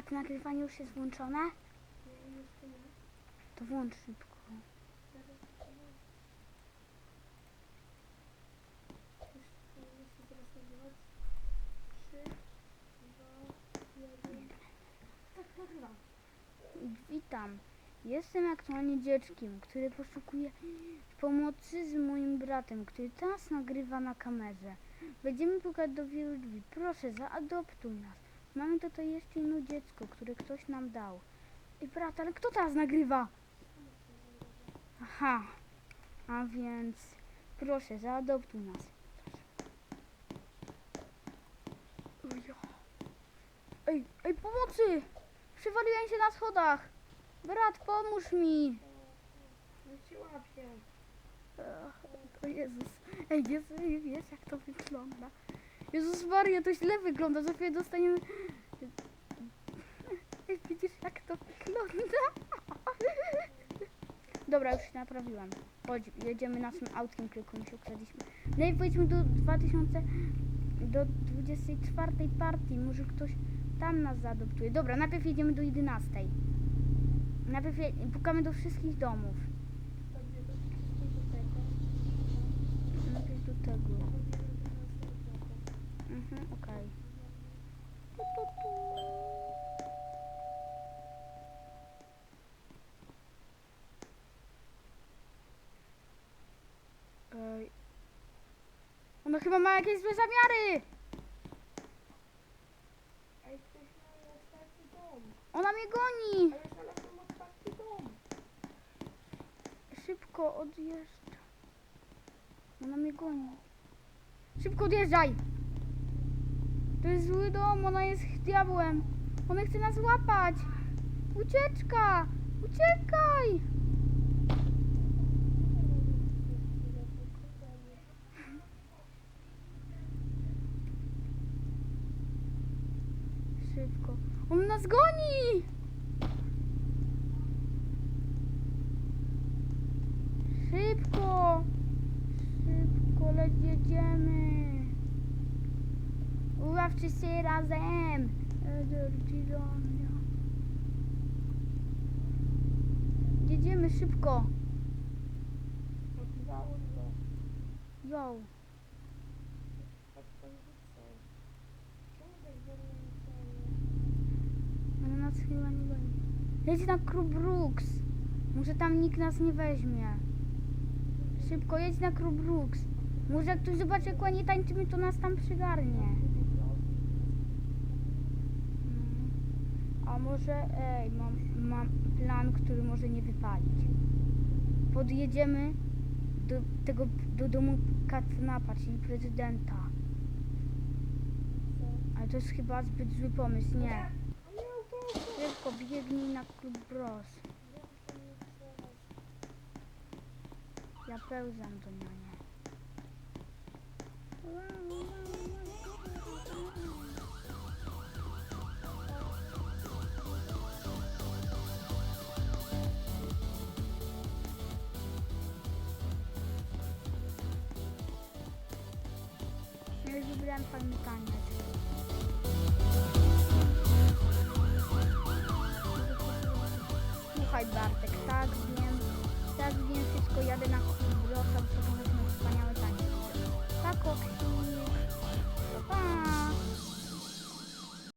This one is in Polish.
A, to nagrywanie już jest włączone? To włącz szybko. Witam. Jestem aktualnie dzieckiem, które poszukuje pomocy z moim bratem, który teraz nagrywa na kamerze. Będziemy pukać do wielu drzwi. Proszę, zaadoptuj nas. Mamy tutaj jeszcze jedno dziecko, które ktoś nam dał. I brat, ale kto teraz nagrywa? Aha, a więc proszę, zaadoptuj nas. Ej, ej, pomocy! Przywaliłem się na schodach! Brat, pomóż mi! No. Ach, O Jezus. Ej, Jezu, wiesz jak to wygląda? Jezus Maria, to źle wygląda. Za chwilę dostaniemy... Widzisz jak to wygląda? Dobra, już się naprawiłam. Chodź, jedziemy naszym autkiem, którego się ukradliśmy. No i pojedźmy do 2000... Do 24 partii. Może ktoś tam nas zaadoptuje. Dobra, najpierw jedziemy do 11. Najpierw je, pukamy do wszystkich domów. Chyba ma jakieś złe zamiary! Ej, ktoś ma otwarty dom. Ona mnie goni! Ale znalazłem otwarty dom. Szybko odjeżdża. Ona mnie goni. Szybko odjeżdżaj! To jest zły dom, ona jest diabłem. Ona chce nas złapać. Ucieczka! Uciekaj! Szybko. On nas goni! Szybko! Szybko, jedziemy! Uwaw wszyscy razem! Jedziemy szybko! Yo! Tak to wrócę. Czemu tak do mnie nie chciało? Nie. Jedź na Crew Brooks! Może tam nikt nas nie weźmie. Szybko, jedź na Crew Brooks. Może jak ktoś zobaczy, jak ładnie tańczymy, to nas tam przygarnie. A może, ej, mam, mam plan, który może nie wypalić. Podjedziemy do tego, do domu Katnapa, czyli prezydenta. Ale to jest chyba zbyt zły pomysł, nie. Szybko biegnij na klub Bros. Ja pełzam do niania. Ja już wybrałem fajny. Bartek, tak wiem, tak wiem, wszystko jadę na